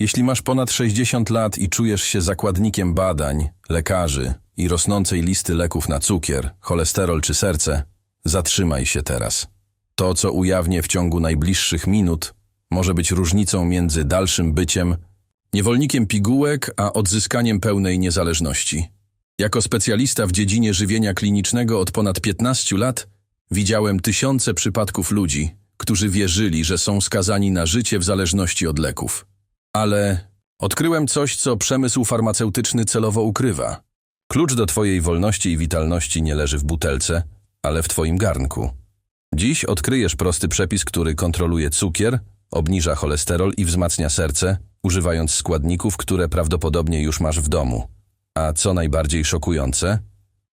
Jeśli masz ponad 60 lat i czujesz się zakładnikiem badań, lekarzy i rosnącej listy leków na cukier, cholesterol czy serce, zatrzymaj się teraz. To, co ujawnię w ciągu najbliższych minut, może być różnicą między dalszym byciem niewolnikiem pigułek, a odzyskaniem pełnej niezależności. Jako specjalista w dziedzinie żywienia klinicznego od ponad 15 lat widziałem tysiące przypadków ludzi, którzy wierzyli, że są skazani na życie w zależności od leków. Ale odkryłem coś, co przemysł farmaceutyczny celowo ukrywa. Klucz do Twojej wolności i witalności nie leży w butelce, ale w Twoim garnku. Dziś odkryjesz prosty przepis, który kontroluje cukier, obniża cholesterol i wzmacnia serce, używając składników, które prawdopodobnie już masz w domu. A co najbardziej szokujące,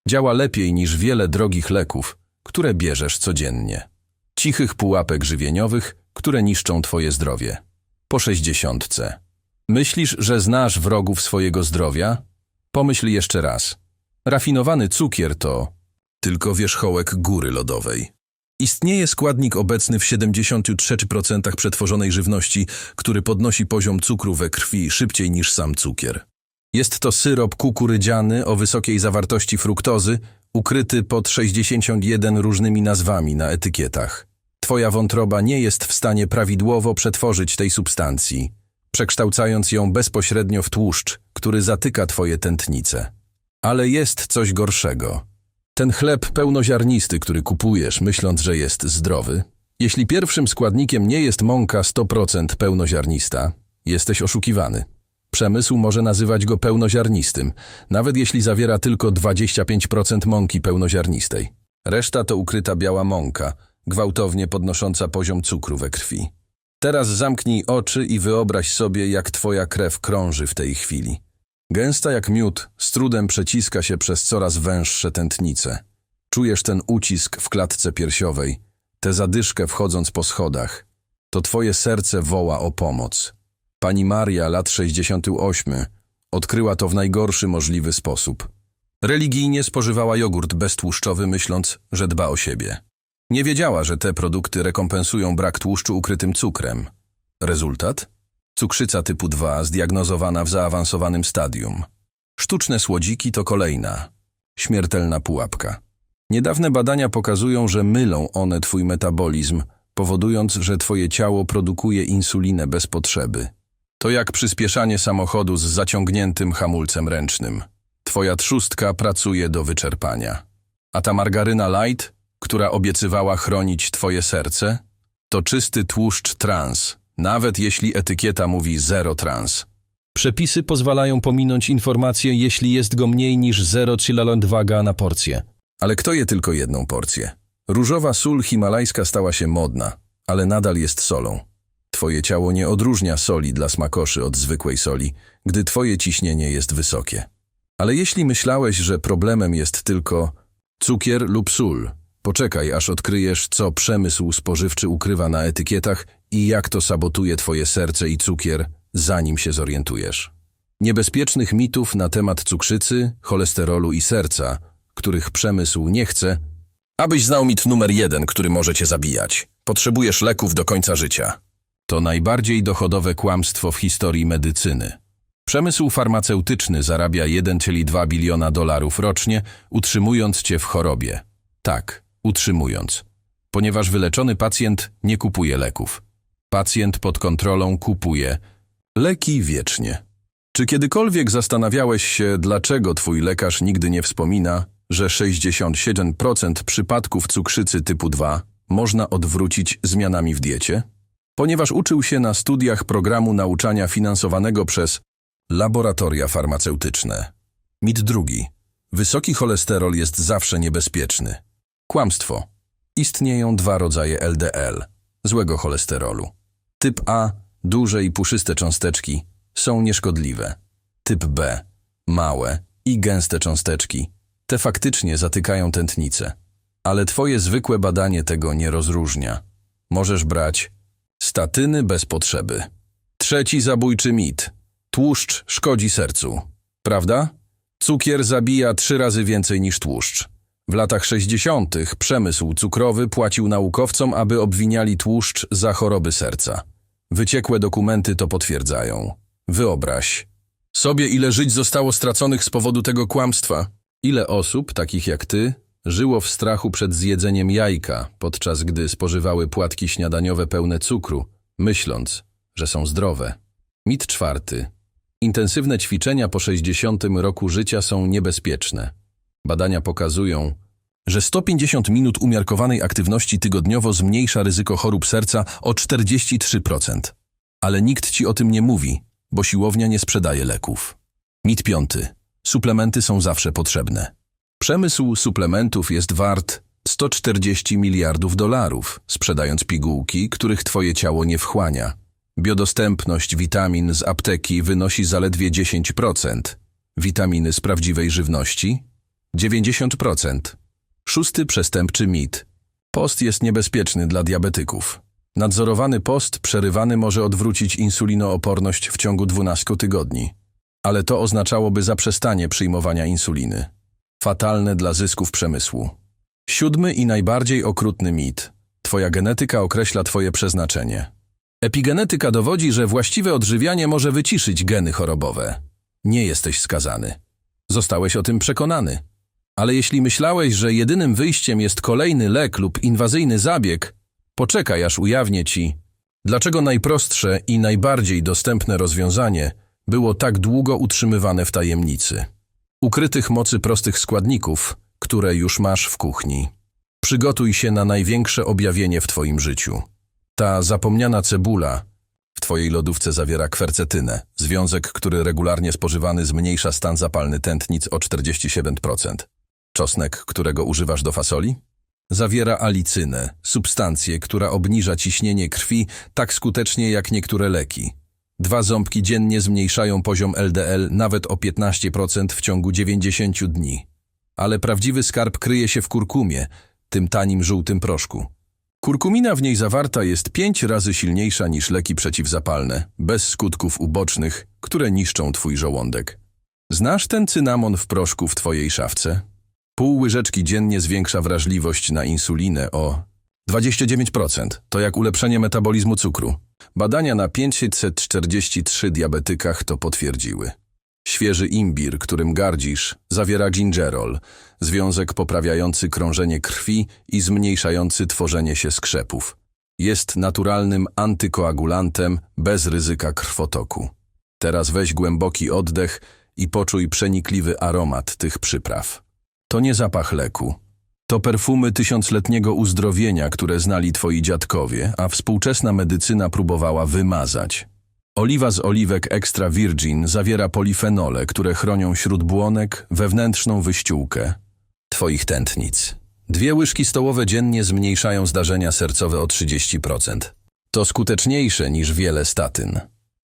działa lepiej niż wiele drogich leków, które bierzesz codziennie. Cichych pułapek żywieniowych, które niszczą Twoje zdrowie. Po sześćdziesiątce. Myślisz, że znasz wrogów swojego zdrowia? Pomyśl jeszcze raz. Rafinowany cukier to tylko wierzchołek góry lodowej. Istnieje składnik obecny w 73% przetworzonej żywności, który podnosi poziom cukru we krwi szybciej niż sam cukier. Jest to syrop kukurydziany o wysokiej zawartości fruktozy, ukryty pod 61 różnymi nazwami na etykietach. Twoja wątroba nie jest w stanie prawidłowo przetworzyć tej substancji, przekształcając ją bezpośrednio w tłuszcz, który zatyka twoje tętnice. Ale jest coś gorszego. Ten chleb pełnoziarnisty, który kupujesz, myśląc, że jest zdrowy, jeśli pierwszym składnikiem nie jest mąka 100% pełnoziarnista, jesteś oszukiwany. Przemysł może nazywać go pełnoziarnistym, nawet jeśli zawiera tylko 25% mąki pełnoziarnistej. Reszta to ukryta biała mąka, gwałtownie podnosząca poziom cukru we krwi. Teraz zamknij oczy i wyobraź sobie, jak twoja krew krąży w tej chwili. Gęsta jak miód, z trudem przeciska się przez coraz węższe tętnice. Czujesz ten ucisk w klatce piersiowej, tę zadyszkę wchodząc po schodach. To twoje serce woła o pomoc. Pani Maria, lat 68, odkryła to w najgorszy możliwy sposób. Religijnie spożywała jogurt beztłuszczowy, myśląc, że dba o siebie. Nie wiedziała, że te produkty rekompensują brak tłuszczu ukrytym cukrem. Rezultat? Cukrzyca typu 2 zdiagnozowana w zaawansowanym stadium. Sztuczne słodziki to kolejna, śmiertelna pułapka. Niedawne badania pokazują, że mylą one twój metabolizm, powodując, że twoje ciało produkuje insulinę bez potrzeby. To jak przyspieszanie samochodu z zaciągniętym hamulcem ręcznym. Twoja trzustka pracuje do wyczerpania. A ta margaryna light, która obiecywała chronić twoje serce, to czysty tłuszcz trans, nawet jeśli etykieta mówi zero trans. Przepisy pozwalają pominąć informację, jeśli jest go mniej niż 0,2 na porcję. Ale kto je tylko jedną porcję? Różowa sól himalajska stała się modna, ale nadal jest solą. Twoje ciało nie odróżnia soli dla smakoszy od zwykłej soli, gdy twoje ciśnienie jest wysokie. Ale jeśli myślałeś, że problemem jest tylko cukier lub sól, poczekaj, aż odkryjesz, co przemysł spożywczy ukrywa na etykietach i jak to sabotuje twoje serce i cukier, zanim się zorientujesz. Niebezpiecznych mitów na temat cukrzycy, cholesterolu i serca, których przemysł nie chce, abyś znał mit numer jeden, który może cię zabijać. Potrzebujesz leków do końca życia. To najbardziej dochodowe kłamstwo w historii medycyny. Przemysł farmaceutyczny zarabia 1,2 biliona dolarów rocznie, utrzymując cię w chorobie. Tak, utrzymując. Ponieważ wyleczony pacjent nie kupuje leków. Pacjent pod kontrolą kupuje leki wiecznie. Czy kiedykolwiek zastanawiałeś się, dlaczego twój lekarz nigdy nie wspomina, że 67% przypadków cukrzycy typu 2 można odwrócić zmianami w diecie? Ponieważ uczył się na studiach programu nauczania finansowanego przez laboratoria farmaceutyczne. Mit drugi. Wysoki cholesterol jest zawsze niebezpieczny. Kłamstwo. Istnieją dwa rodzaje LDL, złego cholesterolu. Typ A, duże i puszyste cząsteczki, są nieszkodliwe. Typ B, małe i gęste cząsteczki, te faktycznie zatykają tętnicę. Ale twoje zwykłe badanie tego nie rozróżnia. Możesz brać statyny bez potrzeby. Trzeci zabójczy mit. Tłuszcz szkodzi sercu. Prawda? Cukier zabija trzy razy więcej niż tłuszcz. W latach 60. przemysł cukrowy płacił naukowcom, aby obwiniali tłuszcz za choroby serca. Wyciekłe dokumenty to potwierdzają. Wyobraź sobie, ile żyć zostało straconych z powodu tego kłamstwa. Ile osób, takich jak ty, żyło w strachu przed zjedzeniem jajka, podczas gdy spożywały płatki śniadaniowe pełne cukru, myśląc, że są zdrowe. Mit czwarty. Intensywne ćwiczenia po 60 roku życia są niebezpieczne. Badania pokazują, że 150 minut umiarkowanej aktywności tygodniowo zmniejsza ryzyko chorób serca o 43%. Ale nikt ci o tym nie mówi, bo siłownia nie sprzedaje leków. Mit piąty. Suplementy są zawsze potrzebne. Przemysł suplementów jest wart 140 miliardów dolarów, sprzedając pigułki, których twoje ciało nie wchłania. Biodostępność witamin z apteki wynosi zaledwie 10%. Witaminy z prawdziwej żywności? 90%. Szósty przestępczy mit. Post jest niebezpieczny dla diabetyków. Nadzorowany post przerywany może odwrócić insulinooporność w ciągu 12 tygodni. Ale to oznaczałoby zaprzestanie przyjmowania insuliny. Fatalne dla zysków przemysłu. Siódmy i najbardziej okrutny mit. Twoja genetyka określa twoje przeznaczenie. Epigenetyka dowodzi, że właściwe odżywianie może wyciszyć geny chorobowe. Nie jesteś skazany. Zostałeś o tym przekonany. Ale jeśli myślałeś, że jedynym wyjściem jest kolejny lek lub inwazyjny zabieg, poczekaj aż ujawnię ci, dlaczego najprostsze i najbardziej dostępne rozwiązanie było tak długo utrzymywane w tajemnicy. Ukrytych mocy prostych składników, które już masz w kuchni. Przygotuj się na największe objawienie w twoim życiu. Ta zapomniana cebula w twojej lodówce zawiera kwercetynę, związek, który regularnie spożywany zmniejsza stan zapalny tętnic o 47%. Czosnek, którego używasz do fasoli? Zawiera alicynę, substancję, która obniża ciśnienie krwi tak skutecznie jak niektóre leki. Dwa ząbki dziennie zmniejszają poziom LDL nawet o 15% w ciągu 90 dni. Ale prawdziwy skarb kryje się w kurkumie, tym tanim żółtym proszku. Kurkumina w niej zawarta jest pięć razy silniejsza niż leki przeciwzapalne, bez skutków ubocznych, które niszczą twój żołądek. Znasz ten cynamon w proszku w twojej szafce? Pół łyżeczki dziennie zwiększa wrażliwość na insulinę o 29%. To jak ulepszenie metabolizmu cukru. Badania na 543 diabetykach to potwierdziły. Świeży imbir, którym gardzisz, zawiera gingerol, związek poprawiający krążenie krwi i zmniejszający tworzenie się skrzepów. Jest naturalnym antykoagulantem bez ryzyka krwotoku. Teraz weź głęboki oddech i poczuj przenikliwy aromat tych przypraw. To nie zapach leku. To perfumy tysiącletniego uzdrowienia, które znali twoi dziadkowie, a współczesna medycyna próbowała wymazać. Oliwa z oliwek extra virgin zawiera polifenole, które chronią śródbłonek, wewnętrzną wyściółkę twoich tętnic. Dwie łyżki stołowe dziennie zmniejszają zdarzenia sercowe o 30%. To skuteczniejsze niż wiele statyn.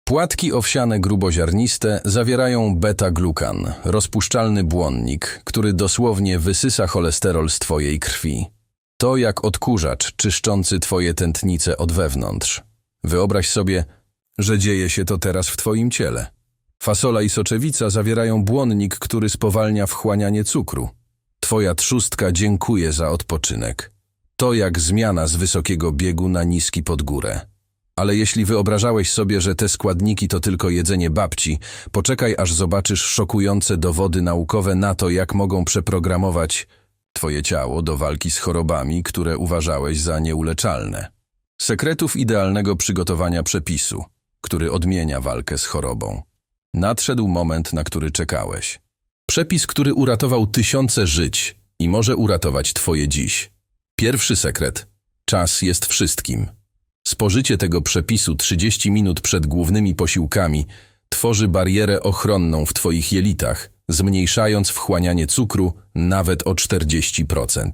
Płatki owsiane gruboziarniste zawierają beta-glukan, rozpuszczalny błonnik, który dosłownie wysysa cholesterol z twojej krwi. To jak odkurzacz czyszczący twoje tętnice od wewnątrz. Wyobraź sobie, że dzieje się to teraz w twoim ciele. Fasola i soczewica zawierają błonnik, który spowalnia wchłanianie cukru. Twoja trzustka dziękuję za odpoczynek. To jak zmiana z wysokiego biegu na niski pod górę. Ale jeśli wyobrażałeś sobie, że te składniki to tylko jedzenie babci, poczekaj aż zobaczysz szokujące dowody naukowe na to, jak mogą przeprogramować twoje ciało do walki z chorobami, które uważałeś za nieuleczalne. Sekretów idealnego przygotowania przepisu, który odmienia walkę z chorobą. Nadszedł moment, na który czekałeś. Przepis, który uratował tysiące żyć i może uratować twoje dziś. Pierwszy sekret. Czas jest wszystkim. Spożycie tego przepisu 30 minut przed głównymi posiłkami tworzy barierę ochronną w Twoich jelitach, zmniejszając wchłanianie cukru nawet o 40%.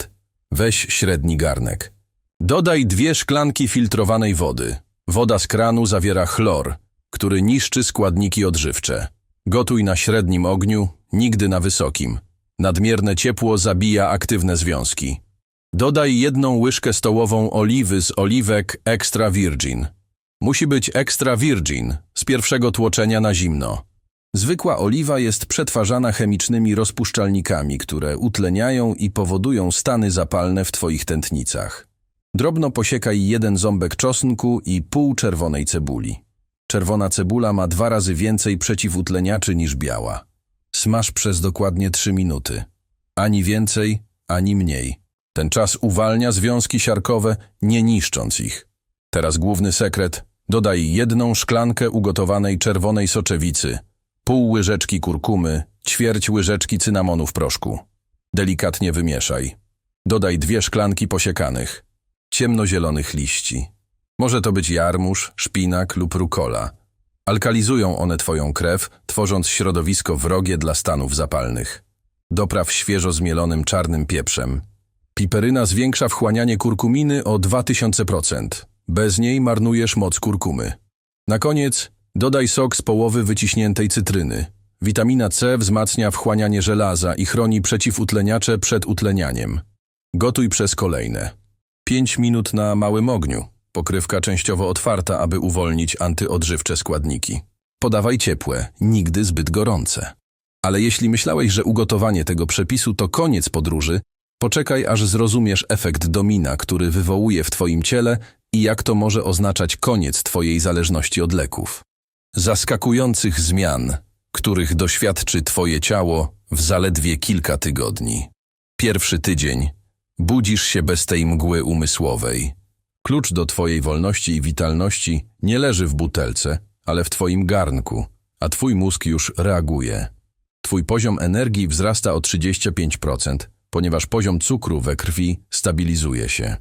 Weź średni garnek. Dodaj dwie szklanki filtrowanej wody. Woda z kranu zawiera chlor, który niszczy składniki odżywcze. Gotuj na średnim ogniu, nigdy na wysokim. Nadmierne ciepło zabija aktywne związki. Dodaj jedną łyżkę stołową oliwy z oliwek extra virgin. Musi być extra virgin, z pierwszego tłoczenia na zimno. Zwykła oliwa jest przetwarzana chemicznymi rozpuszczalnikami, które utleniają i powodują stany zapalne w Twoich tętnicach. Drobno posiekaj jeden ząbek czosnku i pół czerwonej cebuli. Czerwona cebula ma dwa razy więcej przeciwutleniaczy niż biała. Smaż przez dokładnie 3 minuty. Ani więcej, ani mniej. Ten czas uwalnia związki siarkowe, nie niszcząc ich. Teraz główny sekret. Dodaj jedną szklankę ugotowanej czerwonej soczewicy, pół łyżeczki kurkumy, ćwierć łyżeczki cynamonu w proszku. Delikatnie wymieszaj. Dodaj dwie szklanki posiekanych, ciemnozielonych liści. Może to być jarmuż, szpinak lub rukola. Alkalizują one twoją krew, tworząc środowisko wrogie dla stanów zapalnych. Dopraw świeżo zmielonym czarnym pieprzem. Piperyna zwiększa wchłanianie kurkuminy o 2000%. Bez niej marnujesz moc kurkumy. Na koniec dodaj sok z połowy wyciśniętej cytryny. Witamina C wzmacnia wchłanianie żelaza i chroni przeciwutleniacze przed utlenianiem. Gotuj przez kolejne 5 minut na małym ogniu. Pokrywka częściowo otwarta, aby uwolnić antyodżywcze składniki. Podawaj ciepłe, nigdy zbyt gorące. Ale jeśli myślałeś, że ugotowanie tego przepisu to koniec podróży, poczekaj aż zrozumiesz efekt domina, który wywołuje w Twoim ciele i jak to może oznaczać koniec Twojej zależności od leków. Zaskakujących zmian, których doświadczy Twoje ciało w zaledwie kilka tygodni. Pierwszy tydzień. Budzisz się bez tej mgły umysłowej. Klucz do Twojej wolności i witalności nie leży w butelce, ale w Twoim garnku, a Twój mózg już reaguje. Twój poziom energii wzrasta o 35%, ponieważ poziom cukru we krwi stabilizuje się.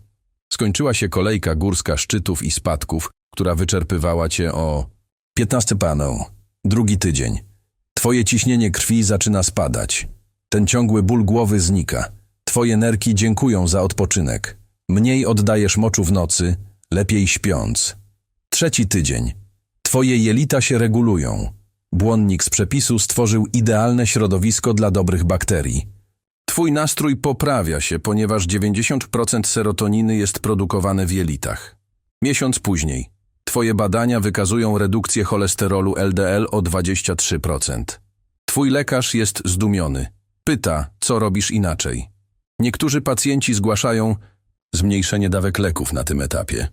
Skończyła się kolejka górska szczytów i spadków, która wyczerpywała cię o 15 paną. Drugi tydzień. Twoje ciśnienie krwi zaczyna spadać. Ten ciągły ból głowy znika. Twoje nerki dziękują za odpoczynek. Mniej oddajesz moczu w nocy, lepiej śpiąc. Trzeci tydzień. Twoje jelita się regulują. Błonnik z przepisu stworzył idealne środowisko dla dobrych bakterii. Twój nastrój poprawia się, ponieważ 90% serotoniny jest produkowane w jelitach. Miesiąc później. Twoje badania wykazują redukcję cholesterolu LDL o 23%. Twój lekarz jest zdumiony. Pyta, co robisz inaczej. Niektórzy pacjenci zgłaszają zmniejszenie dawek leków na tym etapie.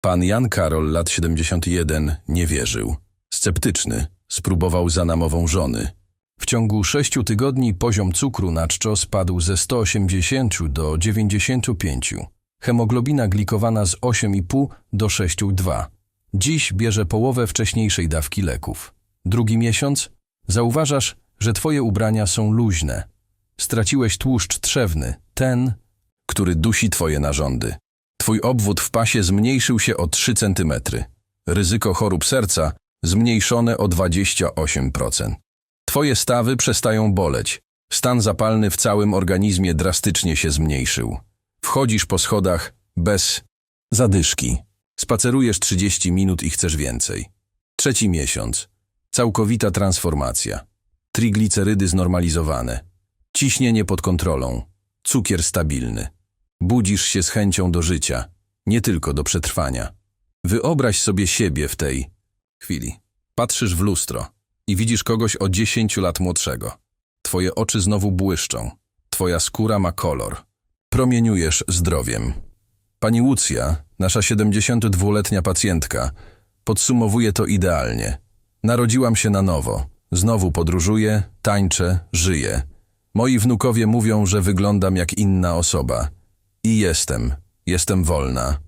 Pan Jan Karol, lat 71, nie wierzył. Sceptyczny, spróbował za namową żony. W ciągu sześciu tygodni poziom cukru na czczo spadł ze 180 do 95. Hemoglobina glikowana z 8,5 do 6,2. Dziś bierze połowę wcześniejszej dawki leków. Drugi miesiąc zauważasz, że twoje ubrania są luźne. Straciłeś tłuszcz trzewny, ten, który dusi twoje narządy. Twój obwód w pasie zmniejszył się o 3 cm. Ryzyko chorób serca zmniejszone o 28%. Twoje stawy przestają boleć. Stan zapalny w całym organizmie drastycznie się zmniejszył. Wchodzisz po schodach bez zadyszki. Spacerujesz 30 minut i chcesz więcej. Trzeci miesiąc. Całkowita transformacja. Triglicerydy znormalizowane. Ciśnienie pod kontrolą. Cukier stabilny. Budzisz się z chęcią do życia, nie tylko do przetrwania. Wyobraź sobie siebie w tej chwili. Patrzysz w lustro i widzisz kogoś o 10 lat młodszego. Twoje oczy znowu błyszczą. Twoja skóra ma kolor. Promieniujesz zdrowiem. Pani Łucja, nasza 72-letnia pacjentka, podsumowuje to idealnie. Narodziłam się na nowo. Znowu podróżuję, tańczę, żyję. Moi wnukowie mówią, że wyglądam jak inna osoba. I jestem. Jestem wolna.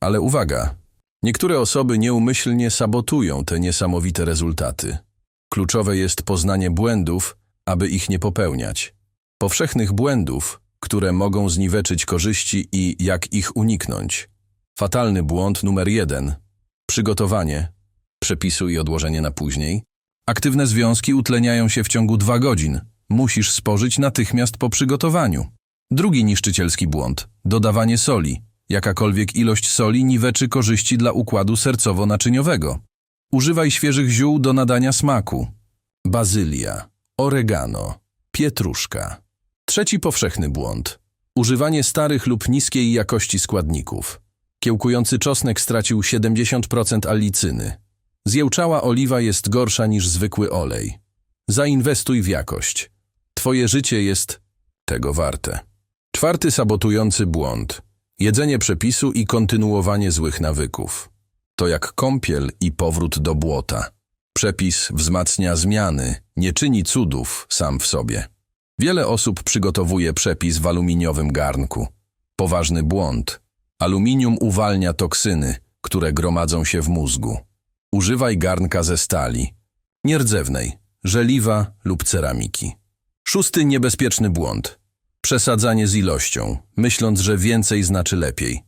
Ale uwaga, niektóre osoby nieumyślnie sabotują te niesamowite rezultaty. Kluczowe jest poznanie błędów, aby ich nie popełniać. Powszechnych błędów, które mogą zniweczyć korzyści i jak ich uniknąć. Fatalny błąd numer jeden. Przygotowanie. Przepisu i odłożenie na później. Aktywne związki utleniają się w ciągu dwa godzin. Musisz spożyć natychmiast po przygotowaniu. Drugi niszczycielski błąd. Dodawanie soli. Jakakolwiek ilość soli niweczy korzyści dla układu sercowo-naczyniowego. Używaj świeżych ziół do nadania smaku. Bazylia, oregano, pietruszka. Trzeci powszechny błąd. Używanie starych lub niskiej jakości składników. Kiełkujący czosnek stracił 70% alicyny. Zjełczała oliwa jest gorsza niż zwykły olej. Zainwestuj w jakość. Twoje życie jest tego warte. Czwarty sabotujący błąd. Jedzenie przepisu i kontynuowanie złych nawyków. To jak kąpiel i powrót do błota. Przepis wzmacnia zmiany, nie czyni cudów sam w sobie. Wiele osób przygotowuje przepis w aluminiowym garnku. Poważny błąd. Aluminium uwalnia toksyny, które gromadzą się w mózgu. Używaj garnka ze stali, nierdzewnej, żeliwa lub ceramiki. Szósty niebezpieczny błąd. Przesadzanie z ilością, myśląc, że więcej znaczy lepiej.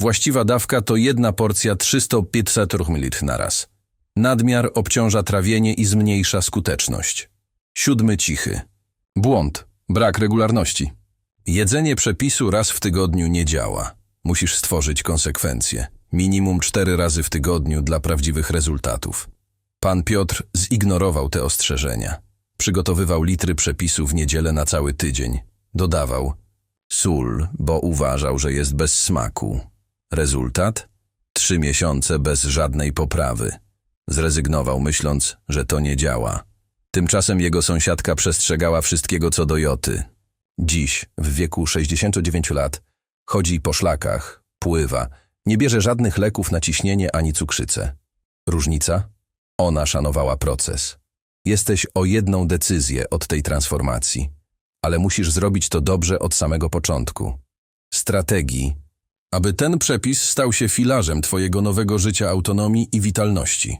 Właściwa dawka to jedna porcja 300-500 ml na raz. Nadmiar obciąża trawienie i zmniejsza skuteczność. Siódmy cichy. Błąd. Brak regularności. Jedzenie przepisu raz w tygodniu nie działa. Musisz stworzyć konsekwencje. Minimum cztery razy w tygodniu dla prawdziwych rezultatów. Pan Piotr zignorował te ostrzeżenia. Przygotowywał litry przepisu w niedzielę na cały tydzień. Dodawał sól, bo uważał, że jest bez smaku. Rezultat? Trzy miesiące bez żadnej poprawy. Zrezygnował, myśląc, że to nie działa. Tymczasem jego sąsiadka przestrzegała wszystkiego co do joty. Dziś, w wieku 69 lat, chodzi po szlakach, pływa, nie bierze żadnych leków na ciśnienie ani cukrzycę. Różnica? Ona szanowała proces. Jesteś o jedną decyzję od tej transformacji, ale musisz zrobić to dobrze od samego początku. Strategii, aby ten przepis stał się filarzem Twojego nowego życia autonomii i witalności.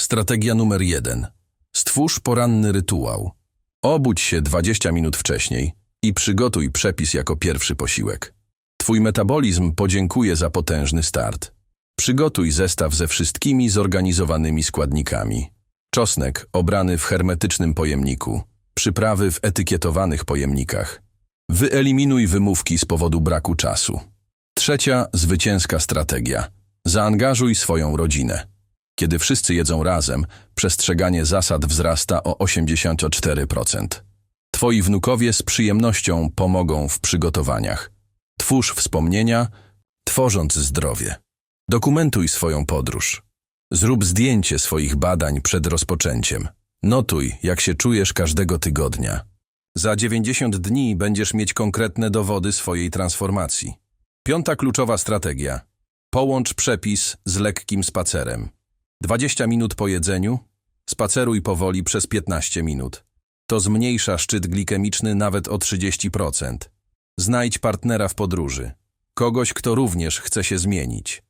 Strategia numer jeden. Stwórz poranny rytuał. Obudź się 20 minut wcześniej i przygotuj przepis jako pierwszy posiłek. Twój metabolizm podziękuje za potężny start. Przygotuj zestaw ze wszystkimi zorganizowanymi składnikami. Czosnek obrany w hermetycznym pojemniku. Przyprawy w etykietowanych pojemnikach. Wyeliminuj wymówki z powodu braku czasu. Trzecia zwycięska strategia. Zaangażuj swoją rodzinę. Kiedy wszyscy jedzą razem, przestrzeganie zasad wzrasta o 84%. Twoi wnukowie z przyjemnością pomogą w przygotowaniach. Twórz wspomnienia, tworząc zdrowie. Dokumentuj swoją podróż. Zrób zdjęcie swoich badań przed rozpoczęciem. Notuj, jak się czujesz każdego tygodnia. Za 90 dni będziesz mieć konkretne dowody swojej transformacji. Piąta kluczowa strategia. Połącz przepis z lekkim spacerem. 20 minut po jedzeniu, spaceruj powoli przez 15 minut. To zmniejsza szczyt glikemiczny nawet o 30%. Znajdź partnera w podróży. Kogoś, kto również chce się zmienić.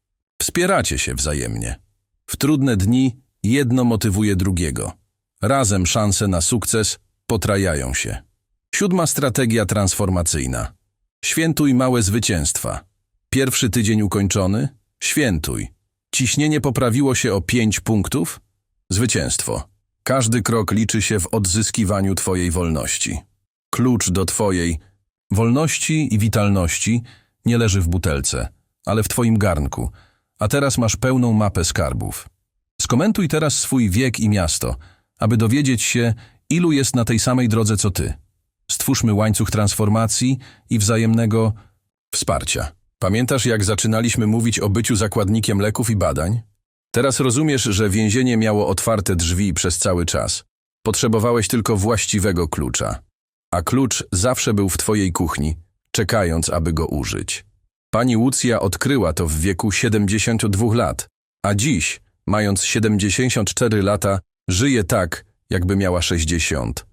Wspieracie się wzajemnie. W trudne dni jedno motywuje drugiego. Razem szanse na sukces potrajają się. Siódma strategia transformacyjna. Świętuj małe zwycięstwa. Pierwszy tydzień ukończony? Świętuj. Ciśnienie poprawiło się o 5 punktów? Zwycięstwo. Każdy krok liczy się w odzyskiwaniu Twojej wolności. Klucz do Twojej wolności i witalności nie leży w butelce, ale w Twoim garnku, a teraz masz pełną mapę skarbów. Skomentuj teraz swój wiek i miasto, aby dowiedzieć się, ilu jest na tej samej drodze co Ty. Stwórzmy łańcuch transformacji i wzajemnego wsparcia. Pamiętasz, jak zaczynaliśmy mówić o byciu zakładnikiem leków i badań? Teraz rozumiesz, że więzienie miało otwarte drzwi przez cały czas. Potrzebowałeś tylko właściwego klucza. A klucz zawsze był w twojej kuchni, czekając, aby go użyć. Pani Łucja odkryła to w wieku 72 lat, a dziś, mając 74 lata, żyje tak, jakby miała 60.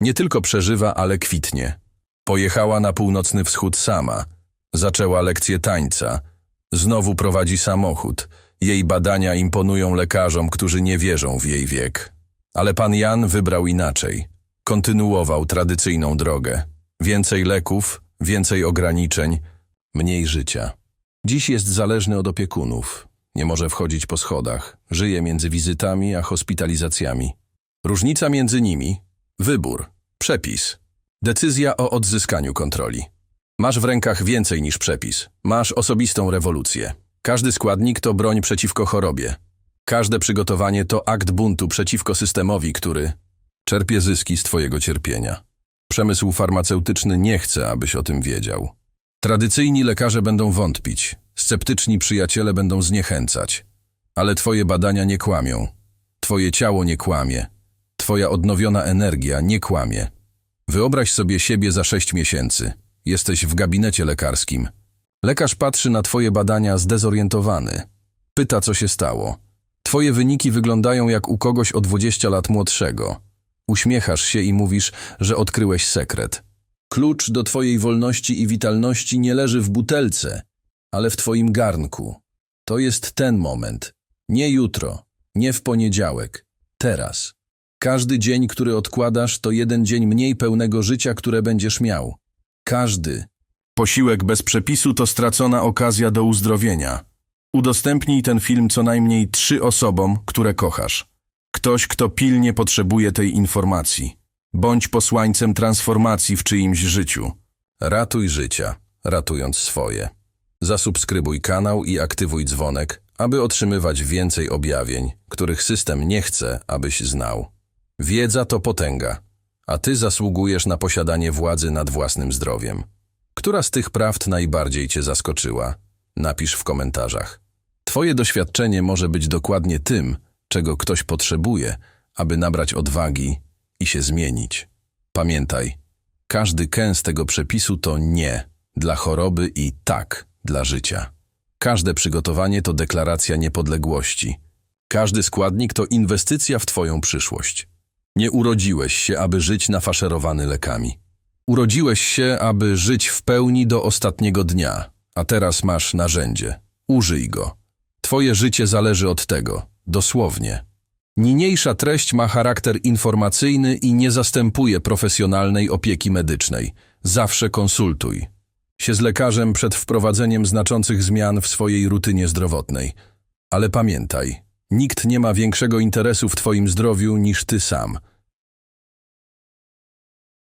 Nie tylko przeżywa, ale kwitnie. Pojechała na północny wschód sama – Zaczęła lekcję tańca. Znowu prowadzi samochód. Jej badania imponują lekarzom, którzy nie wierzą w jej wiek. Ale pan Jan wybrał inaczej. Kontynuował tradycyjną drogę. Więcej leków, więcej ograniczeń, mniej życia. Dziś jest zależny od opiekunów. Nie może wchodzić po schodach. Żyje między wizytami a hospitalizacjami. Różnica między nimi wybór, przepis, decyzja o odzyskaniu kontroli. Masz w rękach więcej niż przepis. Masz osobistą rewolucję. Każdy składnik to broń przeciwko chorobie. Każde przygotowanie to akt buntu przeciwko systemowi, który czerpie zyski z Twojego cierpienia. Przemysł farmaceutyczny nie chce, abyś o tym wiedział. Tradycyjni lekarze będą wątpić, sceptyczni przyjaciele będą zniechęcać. Ale Twoje badania nie kłamią. Twoje ciało nie kłamie. Twoja odnowiona energia nie kłamie. Wyobraź sobie siebie za sześć miesięcy – Jesteś w gabinecie lekarskim. Lekarz patrzy na twoje badania zdezorientowany. Pyta, co się stało. Twoje wyniki wyglądają jak u kogoś o 20 lat młodszego. Uśmiechasz się i mówisz, że odkryłeś sekret. Klucz do twojej wolności i witalności nie leży w butelce, ale w twoim garnku. To jest ten moment. Nie jutro, nie w poniedziałek. Teraz. Każdy dzień, który odkładasz, to jeden dzień mniej pełnego życia, które będziesz miał. Każdy. Posiłek bez przepisu to stracona okazja do uzdrowienia. Udostępnij ten film co najmniej trzy osobom, które kochasz. Ktoś, kto pilnie potrzebuje tej informacji. Bądź posłańcem transformacji w czyimś życiu. Ratuj życia, ratując swoje. Zasubskrybuj kanał i aktywuj dzwonek, aby otrzymywać więcej objawień, których system nie chce, abyś znał. Wiedza to potęga, a ty zasługujesz na posiadanie władzy nad własnym zdrowiem. Która z tych prawd najbardziej cię zaskoczyła? Napisz w komentarzach. Twoje doświadczenie może być dokładnie tym, czego ktoś potrzebuje, aby nabrać odwagi i się zmienić. Pamiętaj, każdy kęs tego przepisu to nie dla choroby i tak dla życia. Każde przygotowanie to deklaracja niepodległości. Każdy składnik to inwestycja w Twoją przyszłość. Nie urodziłeś się, aby żyć nafaszerowany lekami. Urodziłeś się, aby żyć w pełni do ostatniego dnia, a teraz masz narzędzie. Użyj go. Twoje życie zależy od tego, dosłownie. Niniejsza treść ma charakter informacyjny i nie zastępuje profesjonalnej opieki medycznej. Zawsze konsultuj się z lekarzem przed wprowadzeniem znaczących zmian w swojej rutynie zdrowotnej. Ale pamiętaj, nikt nie ma większego interesu w Twoim zdrowiu niż Ty sam –